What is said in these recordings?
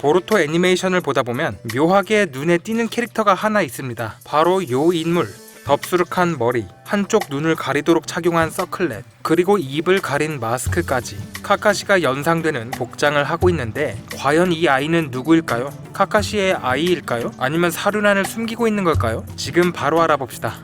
보루토 애니메이션을 보다 보면 묘하게 눈에 띄는 캐릭터가 하나 있습니다. 바로 요 인물. 덥수룩한 머리, 한쪽 눈을 가리도록 착용한 서클렛, 그리고 입을 가린 마스크까지 카카시가 연상되는 복장을 하고 있는데 과연 이 아이는 누구일까요? 카카시의 아이일까요? 아니면 사륜안을 숨기고 있는 걸까요? 지금 바로 알아봅시다.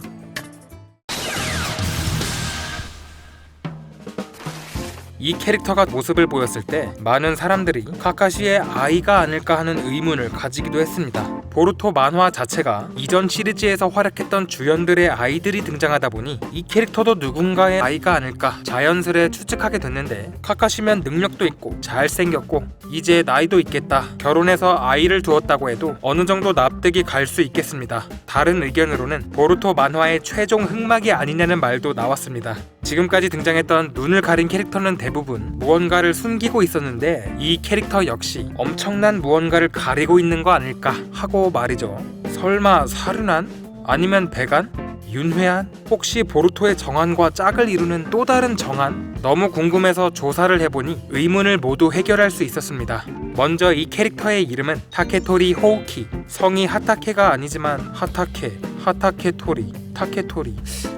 이 캐릭터가 모습을 보였을 때 많은 사람들이 카카시의 아이가 아닐까 하는 의문을 가지기도 했습니다. 보루토 만화 자체가 이전 시리즈에서 활약했던 주연들의 아이들이 등장하다 보니 이 캐릭터도 누군가의 아이가 아닐까 자연스레 추측하게 됐는데 카카시면 능력도 있고 잘생겼고 이제 나이도 있겠다 결혼해서 아이를 두었다고 해도 어느 정도 납득이 갈 수 있겠습니다. 다른 의견으로는 보루토 만화의 최종 흑막이 아니냐는 말도 나왔습니다. 지금까지 등장했던 눈을 가린 캐릭터는 대부분 무언가를 숨기고 있었는데 이 캐릭터 역시 엄청난 무언가를 가리고 있는 거 아닐까 하고 말이죠. 설마 사륜한? 아니면 배간? 윤회한? 혹시 보루토의 정한과 짝을 이루는 또 다른 정한? 너무 궁금해서 조사를 해보니 의문을 모두 해결할 수 있었습니다. 먼저 이 캐릭터의 이름은 타케토리 호우키. 성이 하타케가 아니지만 하타케, 하타케토리, 타케토리.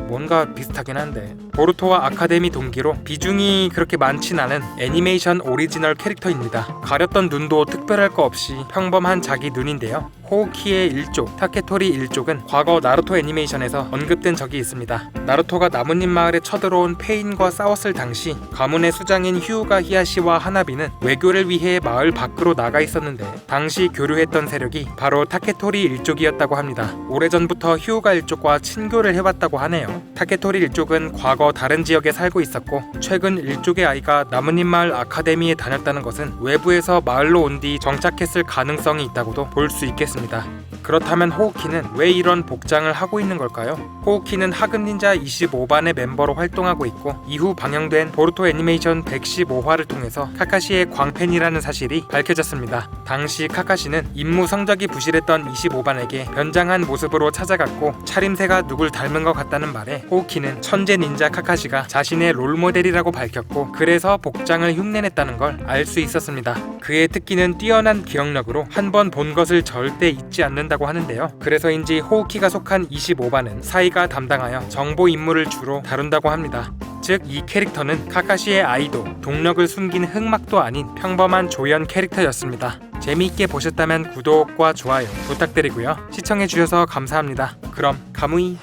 뭔가 비슷하긴 한데 보루토와 아카데미 동기로 비중이 그렇게 많진 않은 애니메이션 오리지널 캐릭터입니다. 가렸던 눈도 특별할 거 없이 평범한 자기 눈인데요. 호우키의 일족, 타케토리 일족은 과거 나루토 애니메이션에서 언급된 적이 있습니다. 나루토가 나뭇잎 마을에 쳐들어온 페인과 싸웠을 당시 가문의 수장인 휴우가 히야시와 하나비는 외교를 위해 마을 밖으로 나가 있었는데 당시 교류했던 세력이 바로 타케토리 일족이었다고 합니다. 오래전부터 휴우가 일족과 친교를 해왔다고 하네요. 타케토리 일족은 과거 다른 지역에 살고 있었고 최근 일족의 아이가 나뭇잎 마을 아카데미에 다녔다는 것은 외부에서 마을로 온 뒤 정착했을 가능성이 있다고도 볼 수 있겠습니다. 그렇다면 호우키는 왜 이런 복장을 하고 있는 걸까요? 호우키는 하급 닌자 25반의 멤버로 활동하고 있고 이후 방영된 보루토 애니메이션 115화를 통해서 카카시의 광팬이라는 사실이 밝혀졌습니다. 당시 카카시는 임무 성적이 부실했던 25반에게 변장한 모습으로 찾아갔고 차림새가 누굴 닮은 것 같다는 말에 호우키는 천재 닌자 카카시가 자신의 롤모델이라고 밝혔고 그래서 복장을 흉내냈다는 걸 알 수 있었습니다. 그의 특기는 뛰어난 기억력으로 한 번 본 것을 절대 잊지 않는다고 하는데요. 그래서인지 호우키가 속한 25반은 사이가 담당하여 정보 임무를 주로 다룬다고 합니다. 즉 이 캐릭터는 카카시의 아이도 동력을 숨긴 흑막도 아닌 평범한 조연 캐릭터였습니다. 재미있게 보셨다면 구독과 좋아요 부탁드리고요. 시청해주셔서 감사합니다. 그럼 가무이